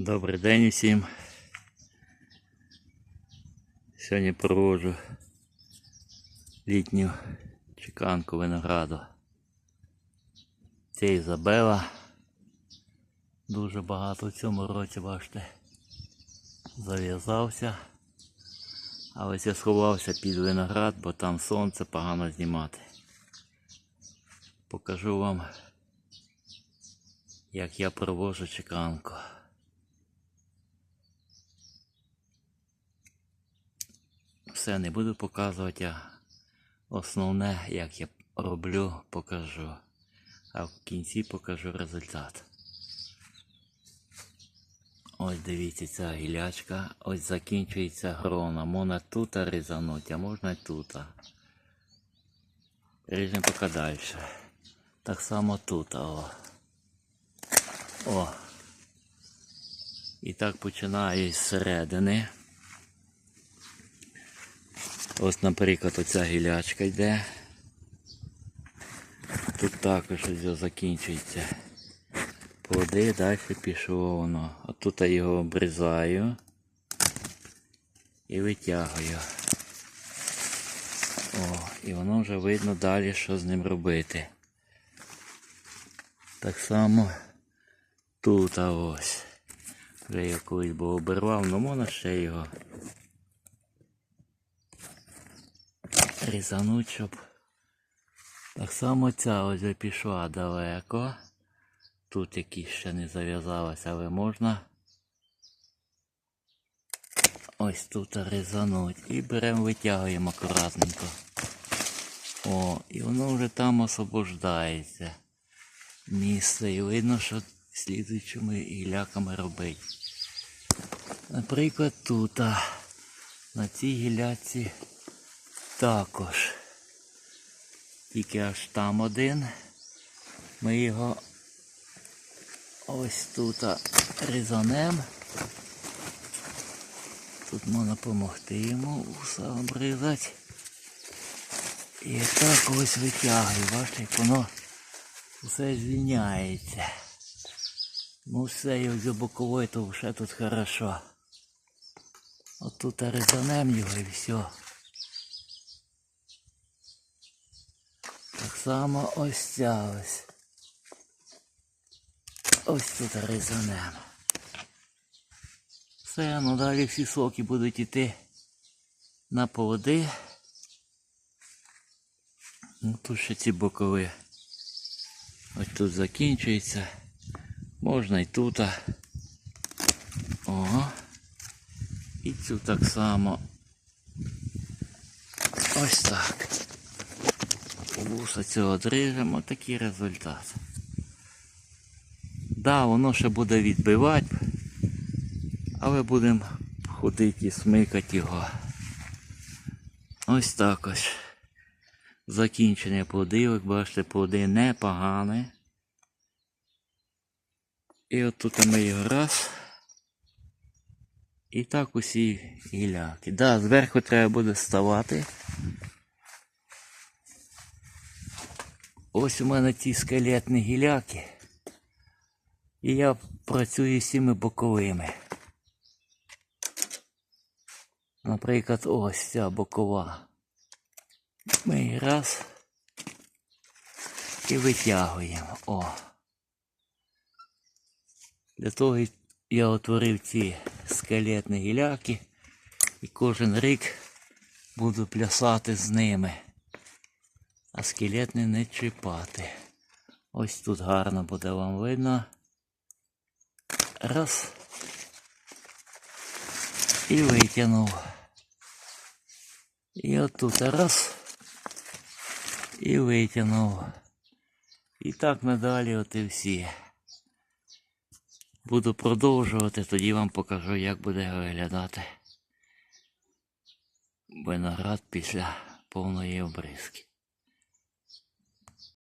Добрий день усім. Сьогодні проводжу літню чеканку винограду. Це Ізабела. Дуже багато в цьому році, бачите, зав'язався. А ось я сховався під виноград, бо там сонце погано знімати. Покажу вам, як я проводжу чеканку. Все не буду показувати, а основне, як я роблю, покажу. А в кінці покажу результат. Ось дивіться ця гілячка. Ось закінчується грона. Можна тут різанути, а можна тут. Ріжемо поки далі. Так само тут. О. О. І так починаю з середини. Ось, наприклад, оця гілячка йде. Тут також ось закінчується. Плоди, далі пішло воно. А тут я його обрізаю і витягую. О, і воно вже видно далі, що з ним робити. Так само тут а ось. Вже я колись був обірвав, але можна ще його різануть, щоб так само ця ось пішла далеко. Тут якісь ще не зав'язалася, але можна ось тут різануть. І беремо, витягуємо акуратненько. О, і воно вже там освобождається. Місце. І видно, що слідуючими гіляками робить. Наприклад, тут, на цій гіляці також. Тільки аж там один. Ми його ось тут різанем. Тут можна допомогти йому уса обрізати. І так ось витягую, бачите, як воно все звільняється. Ну все, ось до бокової, то вже тут хорошо. От тут різанем його і все. Само ось ця ось. Ось тут різанем. Все, ну далі всі соки будуть йти на поводи. Ну тут ще ці бокові. Ось тут закінчується. Можна і тут. Ого. І цю так само. Ось так. Вуса цього одріжемо, такий результат. Да, воно ще буде відбивати, але будемо ходити і смикати його. Ось так ось. Закінчення плодивок, бачите, плоди непогані. І от тут ми його раз. І так усі гіляки. Да, зверху треба буде вставати. Ось у мене ті скелетні гіляки. І я працюю з цими боковими. Наприклад, ось ця бокова. Ми її раз і витягуємо. О. Для того я утворив ці скелетні гіляки і кожен рік буду плясати з ними а скелетний не чіпати. Ось тут гарно буде вам видно. Раз. І витягнув. І отут раз. І витягнув. І так надалі от і всі. Буду продовжувати, тоді вам покажу, як буде виглядати виноград після повної обрізки.